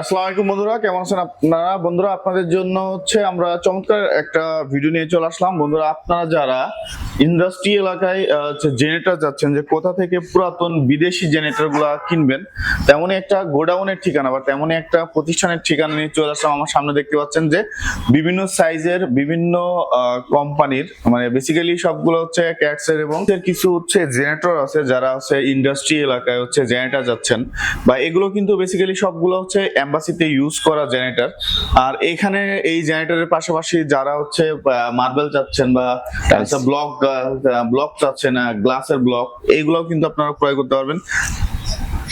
আসসালামু আলাইকুম বন্ধুরা, কেমন আছেন আপনারা? বন্ধুরা, আপনাদের জন্য হচ্ছে আমরা চমৎকার একটা ভিডিও নিয়ে চলে আসলাম। বন্ধুরা, আপনারা যারা ইন্ডাস্ট্রি এলাকায় জেনারেটর যাচ্ছেন যে কোথা থেকে পুরাতন বিদেশি জেনারেটরগুলা কিনবেন তেমনই একটা গোডাউনের ঠিকানা বা তেমনই একটা প্রতিষ্ঠানের ঠিকানা নিয়ে চলে আসলাম। আমার সামনে দেখতে পাচ্ছেন যে বিভিন্ন সাইজের বিভিন্ন কোম্পানির মানে বেসিক্যালি সবগুলো হচ্ছে ক্যাটসের এবং কিছু হচ্ছে জেনারেটর আছে যারা হচ্ছে ইন্ডাস্ট্রি এলাকায় হচ্ছে জেনারেটর যাচ্ছেন বা এগুলো কিন্তু বেসিক্যালি সবগুলো হচ্ছে এম্বাসিতে ইউজ করা জেনারেটর আর এখানে এই জেনারেটরের পাশাপাশি যারা হচ্ছে মার্বেল যাচ্ছেন বা ব্লক ব্লক চাচ্ছে না গ্লাসের ব্লক এইগুলোও কিন্তু আপনারা ক্রয় করতে পারবেন।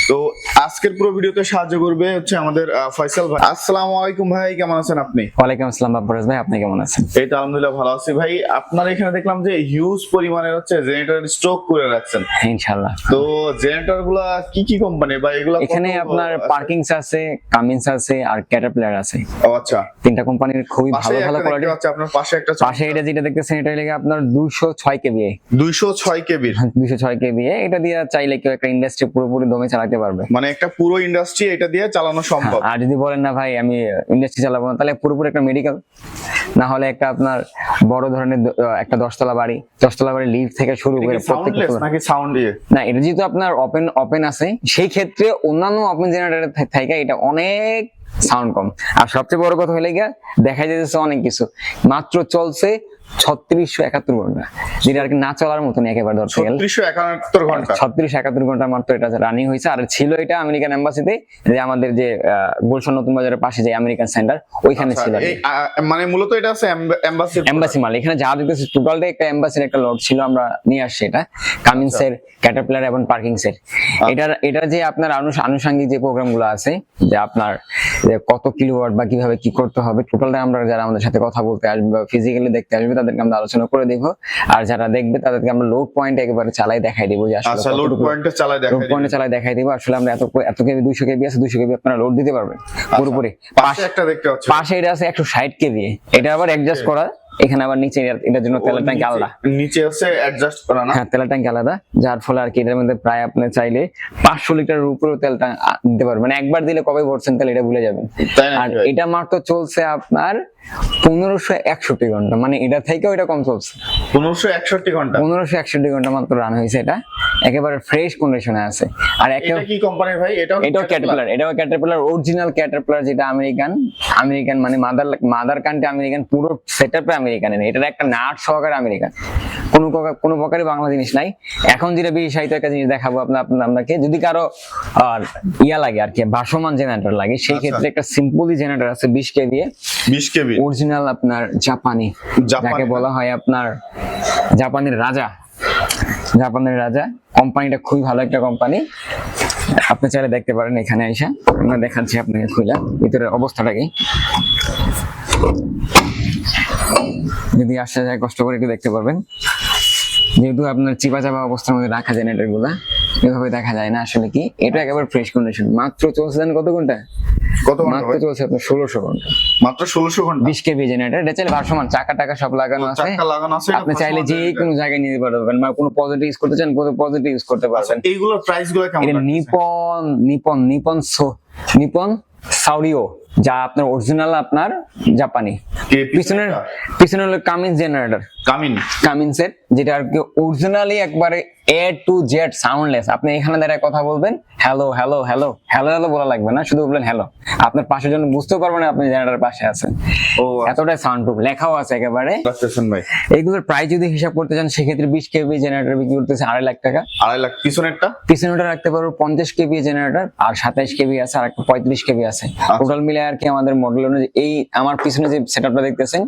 তো আজকের পুরো ভিডিওতে সাহায্য করবে হচ্ছে আমাদের ফয়সাল ভাই। আসসালামু আলাইকুম ভাই কেমন আছেন আপনি? ওয়ালাইকুম আসসালাম আব্বাস ভাই আপনি কেমন আছেন? এই তো আলহামদুলিল্লাহ ভালো আছি ভাই। আপনার এখানে দেখলাম যে হিউজ পরিমাণের হচ্ছে জেনারেটর স্টক করে রাখছেন। ইনশাল্লাহ তো জেনারেটরগুলা কি কি কোম্পানি বা এগুলা এখানে আপনার পার্কিংস আছে কামিন্স আছে আর ক্যাটারপিলার আছে। ও আচ্ছা। তিনটা কোম্পানির খুবই ভালো ভালো কোয়ালিটি পাচ্ছি আপনার পাশে একটা পাশে এটা যেটা দেখতেছেন এটা লেগে আপনার দুশো ছয় কেবি। দুইশো ছয় কেবির। দুশো ছয় কেবি এটা দিয়ে চাইলে কেউ একটা ইন্ডাস্ট্রি পুরোপুরি দমে চালাতে পারবে। মানে একটা পুরো ইন্ডাস্ট্রি এটা দিয়ে চালানো সম্ভব। আর যদি বলেন না ভাই আমি ইন্ডাস্ট্রি চালাবো না তাহলে পুরোপুরি একটা মেডিকেল না হলে একটা আপনার বড় ধরনের একটা দশতলা বাড়ি দশতলা বাড়ি লিফট থেকে শুরু করে প্রত্যেকটা নাকি সাউন্ড ইয়ে? না এটা যেহেতু আপনার ওপেন ওপেন আছে সেই ক্ষেত্রে অন্যান্য ওপেন জেনারেটর থেকে এটা অনেক সাউন্ড কম। আর সবচেয়ে বড় কথা হলে গিয়া দেখা যাচ্ছে অনেক কিছু। মাত্র চলছে ছত্রিশশো একাত্তর ঘণ্টা যেটা আর কি না চলার মতন একেবারে ধরতে গেলে। ঘণ্টা। ছত্রিশ একাত্তর ঘণ্টা মাত্র এটা রানিং হয়েছে। আর ছিল এটা আমেরিকান এম্বাসিতে যে আমাদের যে গুলশান নতুন বাজারের পাশে যে আমেরিকান সেন্টার ওইখানে আচ্ছা, ছিল মানে মূলত এটা আছে এম্বাসি এম্বাসি মাল এখানে যা দেখতেছি টোটালটা একটা এম্বাসির একটা লট ছিল আমরা নিয়ে আসছি এটা। ক্যাটারপিলার এবং এটার এটা যে আপনার আনুষ- আনুষঙ্গিক যে প্রোগ্রামগুলো আছে যে আপনার যে কত কিলোওয়াট বা কীভাবে কি করতে হবে টোটালটা আমরা যারা আমাদের সাথে কথা বলতে আসবে বা ফিজিক্যালি দেখতে আসবে তাদেরকে আমরা আলোচনা করে দেব। আর যারা দেখবে তাদেরকে আমরা লোড পয়েন্ট একেবারে চালাই দেখাই দেবো যে আসলে আচ্ছা লোড পয়েন্টে চালাই দেখা লোড পয়েন্টে চালাই দেখাই দেবো। আসলে আমরা এত এত কেবি দুইশো কেবি আছে দুইশো কেবি আপনারা লোড দিতে পারবেন। পুরোপুরি। পাশে একটা দেখতে পাচ্ছি। পাশে এটা আছে একশো ষাট কেবি। এটা আবার অ্যাডজাস্ট করা। এখানে আবার নিচে এটার জন্য তেলের ট্যাঙ্ক আলাদা। নিচে আছে অ্যাডজাস্ট করা না? হ্যাঁ তেলের ট্যাঙ্ক আলাদা। যার ফলে আর কি এটার মধ্যে প্রায় আপনি চাইলে পাঁচশো লিটারের উপরেও তেল দিতে পারবেন। মানে একবার দিলে কবে ভরছেন তেল এটা ভুলে যাবেন। আর এটা মাত্র চলছে আপনার পনেরোশো একষট্টি ঘণ্টা মানে এটা থেকেও এটা কম চলছে। পনেরোশো একষট্টি ঘণ্টা? পনেরোশো একষট্টি ঘণ্টা মাত্র রান হয়েছে এটা। একেবারে ফ্রেশ কন্ডিশনে আছে। আর একটা কি কোম্পানির ভাই? এটাও এটাও ক্যাটারপিলার এটাও ক্যাটারপিলার অরিজিনাল ক্যাটারপিলার যেটা আমেরিকান আমেরিকান মানে মাদার মাদার কান্ট্রি আমেরিকান পুরো সেটআপে আমেরিকান এটার একটা নাট সহকারে আমেরিকান কোনো কোনো প্রকারই বাংলা জিনিস নাই। এখন যেটা বিশেষায়িত একটা জিনিস দেখাবো আপনার আপনাকে। যদি কারও আর ইয়া লাগে আর কি ভাসমান জেনারেটর লাগে সেই আচ্ছা। ক্ষেত্রে একটা সিম্পলি জেনারেটর আছে বিশ কেভি বিশ কেবি অরিজিনাল আপনার জাপানি। জাপানি যাকে বলা হয় আপনার জাপানের রাজা। জাপানের রাজা। কোম্পানিটা খুবই ভালো একটা কোম্পানি। আপনি চাইলে দেখতে পারেন এখানে আইসা আমরা দেখাচ্ছি আপনাকে খুলে। ভিতরের অবস্থাটা কি? যদি আসা যায় কষ্ট করে একটু দেখতে পারবেন। যেহেতু আপনার চিপা চাপা অবস্থার মধ্যে রাখা জেনারেটরগুলা এভাবে দেখা যায় না আসলে কি? এটা একেবারে ফ্রেশ কন্ডিশন মাত্র চলছে জানেন কত ঘণ্টা? কত মাত্র চলছে আপনার ষোলোশো ঘণ্টা। মাত্র ষোলোশো ঘণ্টা? বিশ কেবি জেনারেটর এটা। চাইলে ভারসমান চাকা টাকা সব লাগানো আছে। আপনি চাইলে যে কোনো জায়গায় নিতে পারবেন বা কোনো পজিটিভ ইউজ করতে চান পজিটিভ ইউজ করতে আচ্ছা, পারবেন। এইগুলোর প্রাইসগুলো কেমন নিপন নিপন নিপন সো- নিপন সাউরিও যা আপনার অরিজিনাল আপনার জাপানি। পিছনের পিছনে হলো কামিন্স জেনারেটর। কামিন। কামিন্সের যেটা আর কি অরিজিনালি একবারে এ টু জেড সাউন্ডলেস আপনি এখানে দাঁড়ায় কথা বলবেন hello hello hello hello hello বলা লাগবে না শুধু বলবেন হ্যালো আপনার পাশের জন্য বুঝতেও পারবেন না আপনি জেনারেটর পাশে আছেন। ও এতটাই সাউন্ড প্রুফ লেখাও আছে একেবারে। লাগতেছেন ভাই। এইগুলোর প্রাইস যদি হিসাব করতে চান সেক্ষেত্রে বিশ কেবি জেনারেটর বিক্রি করতেছে আড়াই লাখ টাকা। আড়াই লাখ পিছনেরটা পিছনেটা রাখতে পারব পঞ্চাশ কেবি জেনারেটর আর সাতাইশ কেবি আছে আর একটা পঁয়ত্রিশ কেবি আছে। টোটাল মিলে আর কি আমাদের মডেল অনুযায়ী এই আমার পিছনে যে সেট সেটআপটা দেখতেছেন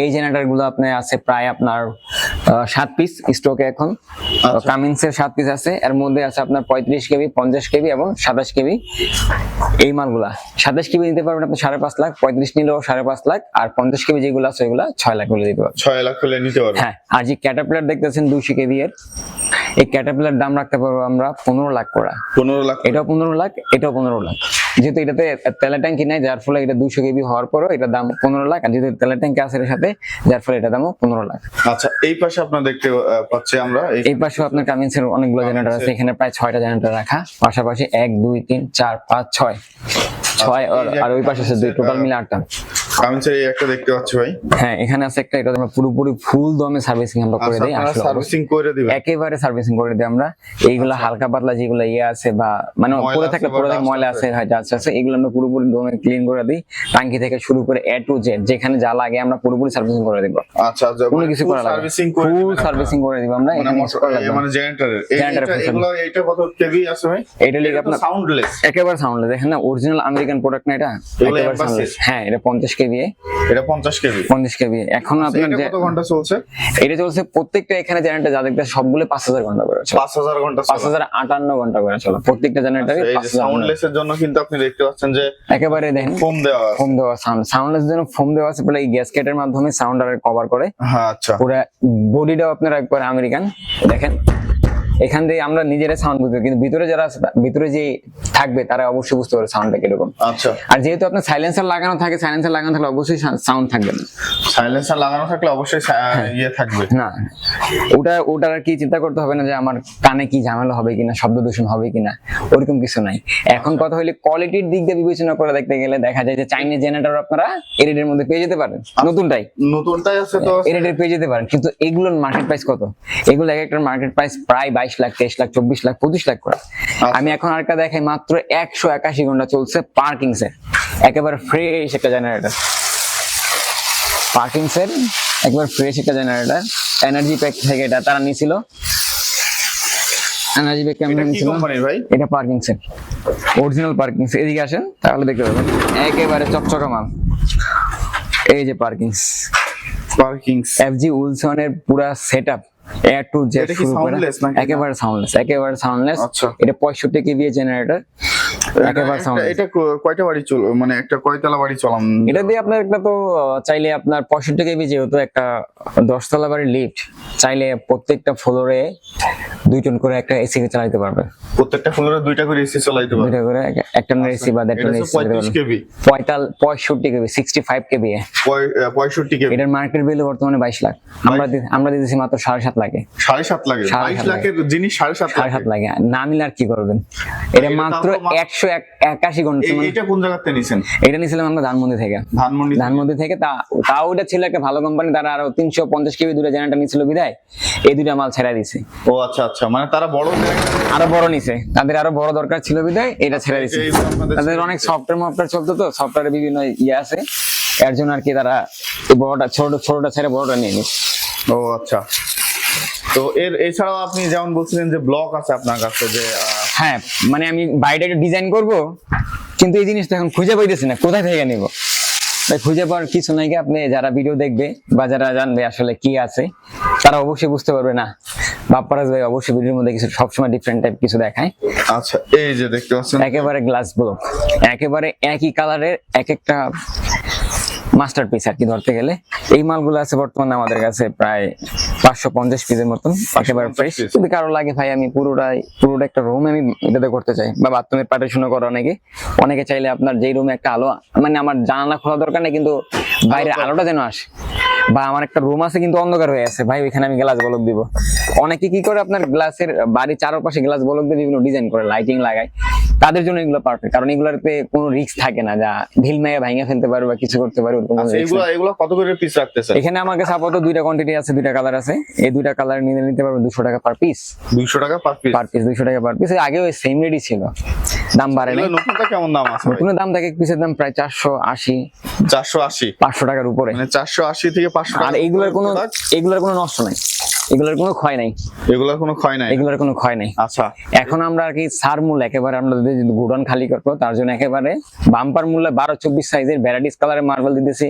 এই জেনারেটরগুলো আপনার আছে প্রায় আপনার সাত পিস স্টকে এখন। কামিন্স এর সাত পিস আছে এর মধ্যে আছে আপনার পঁয়ত্রিশ কেবি পঞ্চাশ কেবি এবং সাতাশ কেবি এই মালগুলা। সাতাশ কেবি নিতে পারবেন আপনি সাড়ে পাঁচ লাখ পঁয়ত্রিশ নিলেও সাড়ে পাঁচ লাখ আর পঞ্চাশ কেবি যেগুলো আছে ওইগুলা ছয় লাখ বলে দিতে পারবেন। ছয় লাখ হলে নিতে পারবেন। হ্যাঁ আর যে ক্যাটাপ্লার দেখতেছেন দুশো কেবি এর এই ক্যাটাপ্লার দাম রাখতে পারব আমরা পনেরো লাখ করা। পনেরো লাখ। এটাও পনেরো লাখ এটাও পনেরো লাখ। যেহেতু এটাতে তেলের ট্যাঙ্কি নাই যার ফলে এটা দুশো কেবি হওয়ার পরও এটার দাম পনেরো লাখ আর যেহেতু তেলের ট্যাঙ্কি আছে এর সাথে যার ফলে এটা দামও পনেরো লাখ। আচ্ছা এই পাশে আপনার দেখতে পাচ্ছি আমরা এই- পাশে আপনার কামিন্সের অনেকগুলো জেনারেটর আছে এখানে প্রায় ছয়টা জেনারেটর রাখা পাশাপাশি এক দুই তিন চার পাঁচ ছয়। ছয় আর- ওই পাশে আছে দুই টোটাল মিলে আটটা। আমি একটা দেখতে পাচ্ছি ভাই। হ্যাঁ এখানে আছে একটা এটা আমরা পুরোপুরি ফুল দমে সার্ভিসিং আমরা করে আচ্ছা দিই আপনারা আসলে সার্ভিসিং করে দিবেন। একেবারে সার্ভিসিং করে দিই আমরা। এইগুলো হালকা পাতলা যেগুলো ইয়ে আছে বা মানে আছে থাকলে থাকে ময়লা আছে। আছে হয় আছে এগুলো আমরা পুরোপুরি দমে ক্লিন করে দিই। টাঙ্কি থেকে শুরু করে এ টু জেড যেখানে যা লাগে আমরা পুরোপুরি সার্ভিসিং করে দিব। আচ্ছা আচ্ছা কোনো কিছু করা লাগে সার্ভিসিং করে ফুল সার্ভিসিং করে দিব আমরা মানে। মানে জেনারেটরের এগুলো এটা কত কেভি আছে ভাই? এটা আপনার সাউন্ডলেস একেবারে সাউন্ডলেস দেখেন না অরিজিনাল আমেরিকান প্রোডাক্ট না এটা? একেবারে? হ্যাঁ এটা পঞ্চাশ কেবি এটা 50 কেভি পঞ্চাশ কেবি। এখন আপনার যে কত ঘণ্টা চলছে? এটা চলছে প্রত্যেকটা এখানে জেনারেটর যা দেখতে সবগুলো পাঁচ হাজার ঘণ্টা করে চলে। 5000 ঘণ্টা পাঁচ হাজার আটান্ন ঘণ্টা করে চলো। প্রত্যেকটা জেনারেটরে আচ্ছা, এই। সাউন্ডলেস এর জন্য কিন্তু আপনি দেখতে পাচ্ছেন যে একেবারে দেখেন ফোম দেওয়া আছে। ফোম দেওয়া সাউন্ড সাউন্ডলেস জন্য ফোম দেওয়া আছে বলে প্রায় গ্যাসকেটের মাধ্যমে সাউন্ড আর কভার করে। হ্যাঁ আচ্ছা। পুরো বডিটাও আপনার একবার আমেরিকান। দেখেন এখান থেকে আমরা নিজেরা সাউন্ড পারি, কিন্তু ভিতরে যারা ভিতরে যে থাকবে তারা অবশ্যই বুঝতে পারবে সাউন্ডটা কীরকম। আচ্ছা। আর যেহেতু আপনার সাইলেন্সার লাগানো থাকে সাইলেন্সার লাগানো থাকলে অবশ্যই সাউন্ড থাকবে না। সাইলেন্সার লাগানো থাকলে অবশ্যই হ্যাঁ। ইয়ে থাকবে। না। ওটা ওটার আর কি চিন্তা করতে হবে না যে আমার কানে কি ঝামেলা হবে কিনা শব্দ দূষণ হবে কিনা ওরকম কিছু নাই। এখন কথা হইলে কোয়ালিটির দিক দিয়ে বিবেচনা করে দেখতে গেলে দেখা যায় যে চাইনিজ জেনারেটর আপনারা এরিডের মধ্যে পেয়ে যেতে পারেন। নতুনটাই। নতুনটাই আছে তো এরিডের পেয়ে যেতে পারেন। কিন্তু এগুলোর মার্কেট প্রাইস কত? এগুলো এক একটা মার্কেট প্রাইস প্রায় বাইশ লাখ তেইশ লাখ চব্বিশ লাখ পঁচিশ লাখ করে। আমি এখন আরেকটা দেখাই মাত্র একশো একাশি ঘণ্টা চলছে পার্কিং সেট একেবারে ফ্রেশ একটা জেনারেটর পার্কিং সেট একবার ফ্রেশ একটা জেনারেটর এনার্জি প্যাক থেকে এটা তারা নিয়েছিল এনার্জি প্যাক কেমন কি কোম্পানির ভাই? এটা Perkins set original Perkins set এদিকে আসেন তাহলে দেখতে পাবেন। একেবারে চকচকা মাল। এই যে পার্কিং পার্কিং এফজি উলসনের পুরা সেটআপ এ টু জেড শুরু করে একেবারে সাউন্ডলেস একেবারে সাউন্ডলেস আচ্ছা। এটা 65 কেভি জেনারেটর এটা কয়টা বাড়ি চল মানে একটা কয়তলা বাড়ি চলাম? এটা দিয়ে আপনার একটা তো চাইলে আপনার 65 কেভি যেহেতু একটা দশতলা বাড়ির লিফট চাইলে প্রত্যেকটা ফ্লোরে দুই টন করে একটা এসি চালাতে পারবে। প্রত্যেকটা ফ্লোরে দুইটা করে এসি চালাইতে পারবে? দুইটা করে এক- এক এসি বা দেড় এসি পঁয়ত্রিশ কেভি পঁয়তাল পঁয়ষট্টি কেভি সিক্সটি ফাইভ কেভি পঁয়ষট্টি কেভি এটার মার্কেট ভ্যালু বর্তমানে বাইশ লাখ। আমরা আমরা দিতেছি মাত্র সাড়ে সাত লাখে। সাড়ে সাত লাগে সাড়ে বাইশ সাত লাখের জিনিস সাড়ে সাত সাড়ে লাখ? না নিলে আর কি করবেন? এটা মাত্র তাও তো মা- একশো একাশি ঘণ্টা মানে এটা কোন জায়গাতে নিছেন? এটা নিয়েছিলাম আমরা ধানমন্ডি থেকে। ধানমন্ডি ধানমন্ডি থেকে। তা তাও ওটা ছিল একটা ভালো কোম্পানি তারা আরও তিনশো পঞ্চাশ কেবি দুটো জেনারেটর নিছিল বিদায় এই দুটা মাল ছেড়ে দিছে। ও আচ্ছা আচ্ছা মানে তারা বড় আরও বড় নিছে। তাদের আরও বড় দরকার ছিল বিদায় এটা ছেড়ে দিছে। তাদের অনেক সফটওয়্যার মফটওয়্যার চলতো তো সফটওয়্যারে বিভিন্ন ইয়ে আছে। এর জন্য আর কি তারা বড়টা ছোট ছোটটা ছেড়ে বড়টা নিয়ে নিচ্ছে ও আচ্ছা। তো এর এছাড়াও আপনি যেমন বলছিলেন যে ব্লক আছে আপনার কাছে যে হ্যাঁ মানে আমি বাইরে ডিজাইন করব কিন্তু এই জিনিসটা এখন খুঁজে পাইতেছি না কোথায় থেকে নিব? তাই খুঁজে পাওয়ার কিছু নাই কি আপনি যারা ভিডিও দেখবে বা যারা জানবে আসলে কি আছে তারা অবশ্যই বুঝতে পারবে না। বাপ্পারাজ ভাই অবশ্যই ভিডিওর মধ্যে কিছু সবসময় ডিফারেন্ট টাইপ কিছু দেখায়। আচ্ছা এই যে দেখতে পাচ্ছেন। একেবারে গ্লাস ব্লক একেবারে একই কালারের এক একটা মাস্টার পিস আর কি ধরতে গেলে। এই মালগুলো আছে বর্তমানে আমাদের কাছে প্রায় পাঁচশো পঞ্চাশ পিসের মতন একেবারে ফ্রেশ যদি কারও লাগে ভাই আমি পুরোটাই পুরোটা একটা রুম আমি এটাতে করতে চাই। বা বাথরুমের পার্টিশনও করে অনেকে। অনেকে চাইলে আপনার যেই রুমে একটা আলো মানে আমার জানালা খোলা দরকার নেই কিন্তু বাইরে আলোটা। যেন আসে। বা আমার একটা রুম আছে কিন্তু অন্ধকার হয়ে আছে। ভাই ওইখানে আমি গ্লাস বলক দিব। অনেকে কি করে আপনার গ্লাসের বাড়ির চারপাশে গ্লাস বলক দিয়ে বিভিন্ন ডিজাইন করে লাইটিং লাগায়। তাদের জন্য এগুলো পারফেক্ট কারণ এগুলোতে কোনো রিস্ক থাকে না যা ঢিল মেয়ে ভাঙে ফেলতে পারবে বা কিছু করতে ওরকম আচ্ছা এগুলো এগুলো কত করে পিস রাখতেছে? এখানে আমার কাছে আপাতত দুইটা কোয়ান্টিটি আছে দুইটা কালার আছে এই দুইটা কালার নিয়ে নিতে পারবে দুশো টাকা পার পিস দুইশো টাকা পার পিস পার পিস দুইশো টাকা পার পিস আগেও সেম রেডি ছিল। দাম বাড়ে এগুলো নতুনটা কেমন দাম আছে কোনো দাম থাকে পিসের দাম প্রায় চারশো আশি চারশো আশি। পাঁচশো টাকার উপরে। মানে চারশো আশি থেকে পাঁচশো আর এগুলোর কোনো এগুলোর কোনো নষ্ট নাই। এগুলোর কোনো ক্ষয় নাই। এগুলোর কোনো ক্ষয় নাই? এগুলোর কোনো ক্ষয় নাই। আচ্ছা। এখন আমরা আর কি সার মূল একেবারে আমরা যদি গোডাউন খালি করব তার জন্য একেবারে বাম্পার মূল্যে বারো চব্বিশ সাইজের ভ্যারাইটিস কালারের মার্বেল দিতেছি।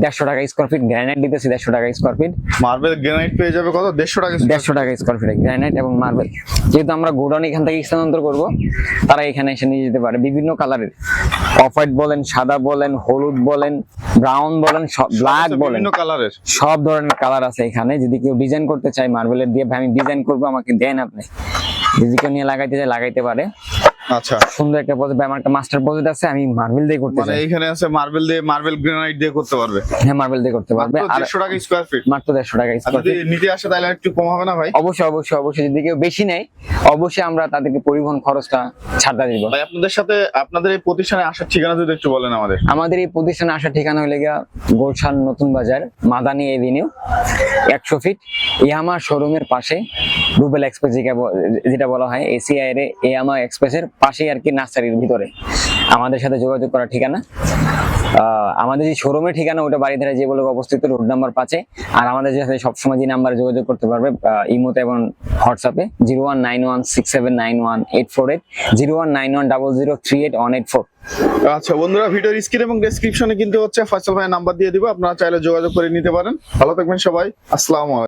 দেড়শো টাকা স্কোয়ার ফিট গ্রানাইট দিতেছি দেড়শো টাকা স্কোয়ার ফিট মার্বেল গ্রানাইট পেয়ে যাবে কত? দেড়শো টাকা দেড়শো টাকা স্কোয়ার ফিট গ্রানাইট এবং মার্বেল যেহেতু আমরা গোডাউন এখান থেকে স্থানান্তর করব তারা এখানে এসে নিয়ে যেতে পারে। বিভিন্ন কালারের অফ হোয়াইট বলেন সাদা বলেন হলুদ বলেন ব্রাউন বলেন সব ব্ল্যাক বলেন। বিভিন্ন কালারের সব ধরনের কালার আছে এখানে। যদি কেউ ডিজাইন করতে চায় মার্বেলের দিয়ে আমি ডিজাইন করব আমাকে দেন আপনি। যদি কেউ নিয়ে লাগাইতে চায় লাগাইতে পারে। আচ্ছা। সুন্দর একটা প্রজেক্ট আমার একটা মাস্টার প্রজেক্ট আছে আমি মার্বেল দিয়ে করতে মানে এখানে আছে মার্বেল দিয়ে মার্বেল গ্রানাইট দিয়ে করতে পারবে? হ্যাঁ মার্বেল দিয়ে করতে পারবে। আর দেড়শো টাকা স্কোয়ার ফিট মাত্র দেড়শো টাকা আর square যদি feet। নিতে আসে তাহলে একটু কম হবে না ভাই? অবশ্যই অবশ্যই অবশ্যই যদি কেউ বেশি নেয় অবশ্যই আমরা তাদেরকে পরিবহন খরচটা ছাড়টা দিব। ভাই আপনাদের সাথে আপনাদের এই প্রতিষ্ঠানে আসার ঠিকানা যদি একটু বলেন আমাদের। আমাদের এই প্রতিষ্ঠানে আসার ঠিকানা হলে গিয়া গোলশান নতুন বাজার মাদানি এভিনিউ একশো ফিট ইয়ামা শোরুমের পাশে রুবেল এক্সপ্রেস যেটা যেটা বলা হয় এসিআই এর ইয়ামা এক্সপ্রেসের পাশেই আর কি নার্সারির ভিতরে। আমাদের সাথে যোগাযোগ করার ঠিকানা। আমাদের যে শোরুমের ঠিকানা, ওটা বাড়িধারা যে বলে অবস্থিত রোড নাম্বার পাঁচে। আর আমাদের যে সবসময় যে নাম্বারে যোগাযোগ করতে পারবে ইমোতে এবং হোয়াটসঅ্যাপে zero one nine one six seven nine one eight four eight zero one nine one double zero three eight one eight four আচ্ছা বন্ধুরা, ভিডিওর স্ক্রিন এবং ডেসক্রিপশনে কিন্তু হচ্ছে ফয়সাল ভাইয়ের নাম্বার দিয়ে দিব, আপনারা চাইলে যোগাযোগ করে নিতে পারেন। ভালো থাকবেন সবাই, আসসালামু আলাইকুম।